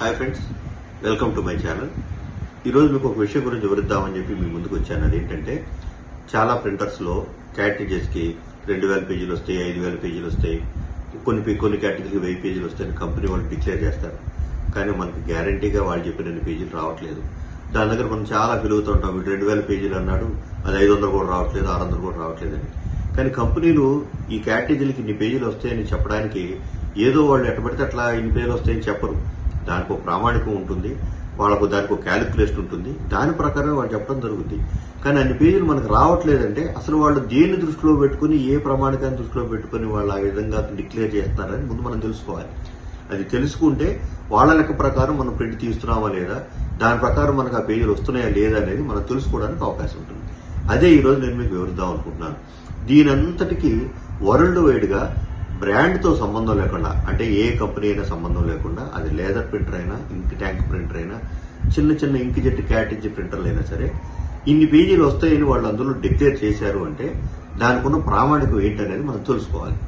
Hi friends welcome to my channel ఈరోజు మీకు ఒక విషయం గురించి వివరిద్దామని చెప్పి మీ ముందుకు వచ్చాను. అదేంటంటే చాలా ప్రింటర్స్లో క్యాటరేజెస్కి రెండు వేల పేజీలు వస్తాయి ఐదు వేల పేజీలు వస్తాయి కొన్ని కొన్ని కేటగిరీకి వెయ్యి పేజీలు వస్తాయని కంపెనీ వాళ్ళు డిక్లేర్ చేస్తారు. కానీ మనకు గ్యారంటీగా వాళ్ళు చెప్పిన రెండు పేజీలు రావట్లేదు. దాని దగ్గర మనం చాలా పెరుగుతూ ఉంటాం. వీడు రెండు వేల పేజీలు అన్నాడు అది ఐదు వందలు కూడా రావట్లేదు ఆరు వందలు కూడా రావట్లేదని కానీ కంపెనీలు ఈ క్యాటగిరీలకి ఇన్ని పేజీలు వస్తాయని చెప్పడానికి ఏదో వాళ్ళు ఎట్టబడితే అట్లా ఇన్ని పేజీలు వస్తాయని చెప్పరు. దానికి ఒక ప్రామాణికం ఉంటుంది వాళ్ళకు దానికి ఒక క్యాలిక్యులేషన్ ఉంటుంది. దాని ప్రకారం వాళ్ళు చెప్పడం జరుగుతుంది కానీ అన్ని పేజీలు మనకు రావట్లేదంటే అసలు వాళ్ళు దేన్ని దృష్టిలో పెట్టుకుని ఏ ప్రామాణికాన్ని దృష్టిలో పెట్టుకుని వాళ్ళు ఆ విధంగా డిక్లేర్ చేస్తున్నారని ముందు మనం తెలుసుకోవాలి. అది తెలుసుకుంటే వాళ్ళ లెక్క ప్రకారం మనం ప్రింట్ తీస్తున్నామా లేదా దాని ప్రకారం మనకు ఆ పేజీలు వస్తున్నాయా లేదా అనేది మనం తెలుసుకోవడానికి అవకాశం ఉంటుంది. అదే ఈరోజు నేను మీకు వివరిద్దాం అనుకుంటున్నాను. దీని అంతటికి వరల్డ్ వైడ్గా బ్రాండ్తో సంబంధం లేకుండా అంటే ఏ కంపెనీ అయినా సంబంధం లేకుండా అది లేదర్ ప్రింటర్ అయినా ఇంక్ ట్యాంక్ ప్రింటర్ అయినా చిన్న చిన్న ఇంక్ జెట్ క్యాటేజీ ప్రింటర్లు అయినా సరే ఇన్ని పేజీలు వస్తాయని వాళ్ళు అందులో డిక్లేర్ చేశారు అంటే దానికి ఉన్న ప్రామాణికం ఏంటనేది మనం తెలుసుకోవాలి.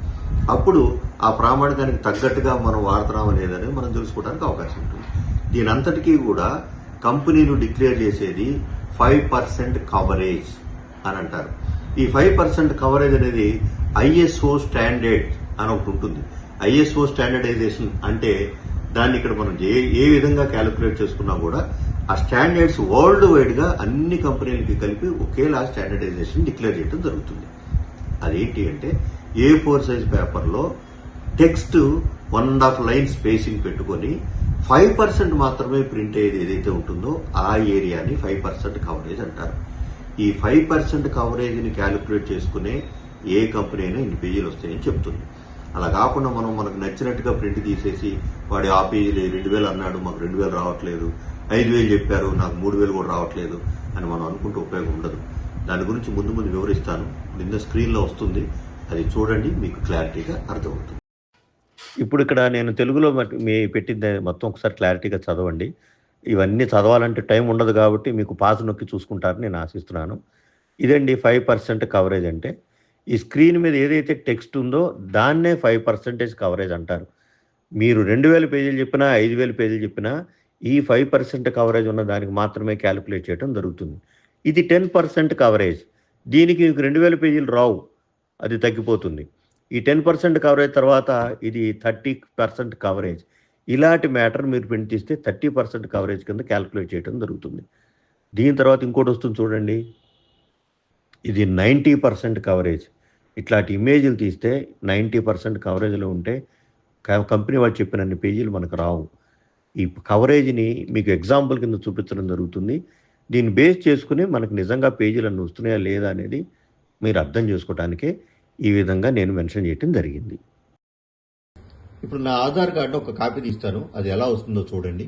అప్పుడు ఆ ప్రామాణికానికి తగ్గట్టుగా మనం వాడుతున్నామా లేదనేది మనం తెలుసుకోవడానికి అవకాశం ఉంటుంది. దీని అంతటికీ కూడా కంపెనీలు డిక్లేర్ చేసేది ఫైవ్ పర్సెంట్ కవరేజ్ అని అంటారు. ఈ ఫైవ్ పర్సెంట్ కవరేజ్ అనేది ఐఎస్ఓ స్టాండర్డ్ అని ఒకటి ఉంటుంది. ఐఎస్ఓ స్టాండర్డైజేషన్ అంటే దాన్ని ఇక్కడ మనం ఏ ఏ విధంగా క్యాలిక్యులేట్ చేసుకున్నా కూడా ఆ స్టాండర్డ్స్ వరల్డ్ వైడ్గా అన్ని కంపెనీలకి కలిపి ఒకేలా స్టాండర్డైజేషన్ డిక్లేర్ చేయడం జరుగుతుంది. అదేంటి అంటే ఏ ఫోర్ సైజ్ పేపర్లో text one and half line spacing పెట్టుకొని ఫైవ్ పర్సెంట్ మాత్రమే ప్రింట్ అయ్యేది ఏదైతే ఉంటుందో ఆ ఏరియాని ఫైవ్ పర్సెంట్ కవరేజ్ అంటారు. ఈ ఫైవ్ పర్సెంట్ కవరేజ్ని క్యాలిక్యులేట్ చేసుకునే ఏ కంపెనీ అయినా ఇన్ని పేజీలు వస్తాయని చెప్తుంది. అలా కాకుండా మనం మనకు నచ్చినట్టుగా ప్రింట్ తీసేసి వాడి ఆ పేజీలు రెండు వేలు అన్నాడు మాకు రెండు వేలు రావట్లేదు ఐదు వేలు చెప్పారు నాకు మూడు వేలు కూడా రావట్లేదు అని మనం అనుకుంటే ఉపయోగం ఉండదు. దాని గురించి ముందు ముందు వివరిస్తాను. నిన్న స్క్రీన్లో వస్తుంది. అది చూడండి మీకు క్లారిటీగా అర్థమవుతుంది. ఇప్పుడు ఇక్కడ నేను తెలుగులో మీ పెట్టింది మొత్తం ఒకసారి క్లారిటీగా చదవండి. ఇవన్నీ చదవాలంటే టైం ఉండదు కాబట్టి మీకు పాస్ నొక్కి చూసుకుంటారని నేను ఆశిస్తున్నాను. ఇదండి ఫైవ్ పర్సెంట్ కవరేజ్ అంటే ఈ స్క్రీన్ మీద ఏదైతే టెక్స్ట్ ఉందో దాన్నే ఫైవ్ పర్సెంటేజ్ కవరేజ్ అంటారు. మీరు రెండు వేల పేజీలు చెప్పినా ఐదు వేల పేజీలు చెప్పినా ఈ ఫైవ్ పర్సెంట్ కవరేజ్ ఉన్న దానికి మాత్రమే క్యాలిక్యులేట్ చేయడం జరుగుతుంది. ఇది టెన్ పర్సెంట్ కవరేజ్. దీనికి మీకు రెండు వేల పేజీలు రావు. అది తగ్గిపోతుంది. ఈ టెన్ పర్సెంట్ కవరేజ్ తర్వాత ఇది థర్టీ పర్సెంట్ కవరేజ్. ఇలాంటి మ్యాటర్ మీరు ప్రింట్ తీస్తే థర్టీ పర్సెంట్ కవరేజ్ కింద క్యాలిక్యులేట్ చేయడం జరుగుతుంది. దీని తర్వాత ఇంకోటి వస్తుంది చూడండి. ఇది నైంటీ పర్సెంట్ కవరేజ్. ఇట్లాంటి ఇమేజ్లు తీస్తే నైంటీ పర్సెంట్ కవరేజ్లో ఉంటే కంపెనీ వాళ్ళు చెప్పినన్ని పేజీలు మనకు రావు. ఈ కవరేజ్ని మీకు ఎగ్జాంపుల్ కింద చూపించడం జరుగుతుంది. దీన్ని బేస్ చేసుకుని మనకు నిజంగా పేజీలు అన్నీ వస్తున్నాయా లేదా అనేది మీరు అర్థం చేసుకోవటానికే ఈ విధంగా నేను మెన్షన్ చేయటం జరిగింది. ఇప్పుడు నా ఆధార్ కార్డు ఒక కాపీ తీస్తాను. అది ఎలా వస్తుందో చూడండి.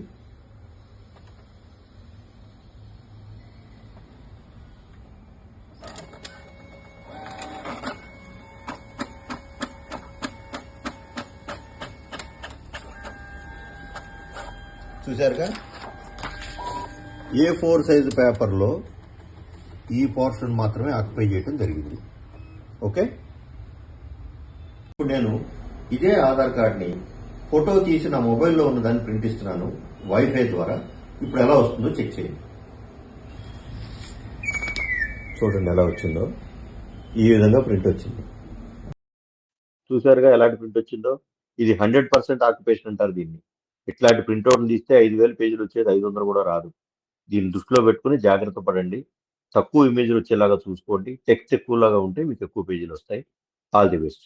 చూశారుగా? ఏ ఫోర్ సైజు పేపర్లో ఈ పోర్షన్ మాత్రమే ఆక్యుపై చేయడం జరిగింది. ఓకే ఇప్పుడు నేను ఇదే ఆధార్ కార్డ్ని ఫోటో తీసి నా మొబైల్లో ఉన్న దాన్ని ప్రింట్ ఇస్తున్నాను. వైఫై ద్వారా. ఇప్పుడు ఎలా వస్తుందో చెక్ చేయండి. చూడండి ఎలా వచ్చిందో. ఈ విధంగా ప్రింట్ వచ్చింది. చూసారుగా ఎలాంటి ప్రింట్ వచ్చిందో? ఇది హండ్రెడ్ పర్సెంట్ ఆక్యుపేషన్ అంటారు దీన్ని. ఇట్లాంటి ప్రింట్అవుట్ తీస్తే ఐదు వేల పేజీలు వచ్చేది ఐదు వందలు కూడా రాదు. దీన్ని దృష్టిలో పెట్టుకుని జాగ్రత్త పడండి. తక్కువ ఇమేజ్లు వచ్చేలాగా చూసుకోండి. టెక్స్ట్ ఎక్కువలాగా ఉంటే మీకు ఎక్కువ పేజీలు వస్తాయి. All the best.